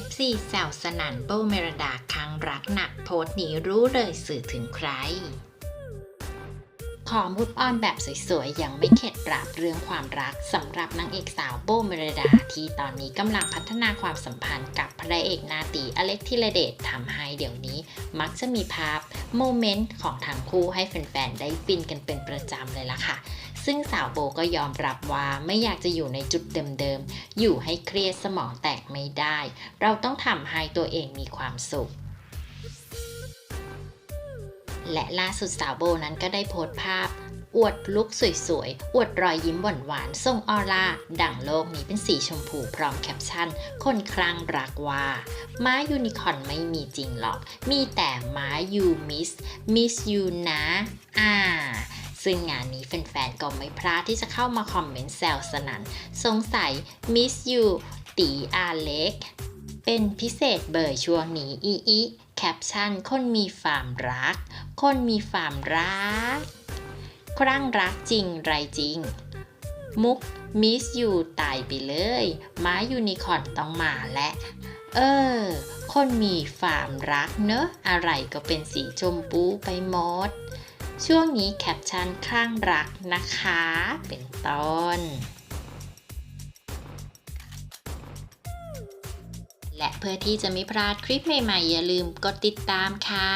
FC แซวสนันโบเมรดาครั้งรักหนักโพสต์นี้รู้เลยสื่อถึงใคร ขอมุดออนแบบสวยๆ ยังไม่เข็ดหลาบเรื่องความรักสำหรับนางเอกสาวโบเมรดา ที่ตอนนี้กำลังพัฒนาความสัมพันธ์กับพระเอกนาตีอเล็กธิรเดชทำให้เดี๋ยวนี้ มักจะมีภาพโมเมนต์ของทั้งคู่ให้แฟนๆ ได้ฟินกันเป็นประจำเลยล่ะค่ะ ซึ่งสาวโบก็ยอมรับว่าไม่อยากจะอยู่ในจุดเดิมๆ อยู่ให้เครียดสมองแตกไม่ได้ เราต้องทำให้ตัวเองมีความสุขและล่าสุดสาวโบนั้นก็ได้โพสต์ภาพ อวดลุคสวยๆ อวดรอยยิ้มหวานๆส่งออร่า ดั่งโลกนี้เป็นสีชมพูพร้อมแคปชั่น คนคลั่งรักว่า ม้ายูนิคอร์นไม่มีจริงหรอก มีแต่ม้ายูมิส มิสยูนะ อ่า ซึ่งงานนี้แฟนๆก็ไม่พลาดที่จะเข้ามาคอมเมนต์แซวสนันสงสัยมิสยูตีอาเล็ก เป็นพิเศษเบอร์ช่วงนี้อีอีแคปชั่น คนมีความรัก คนมีความรัก ครั่งรักจริงไรจริง มุกมิสยูตายไปเลย ม้ายูนิคอร์นต้องมาและ เออ คนมีความรักเนอะ อะไรก็เป็นสีชมพูไปหมด ช่วงนี้แคปชั่นคลั่งรักนะคะ เป็นต้น และเพื่อที่จะไม่พลาดคลิปใหม่ๆ อย่าลืมกดติดตามค่ะ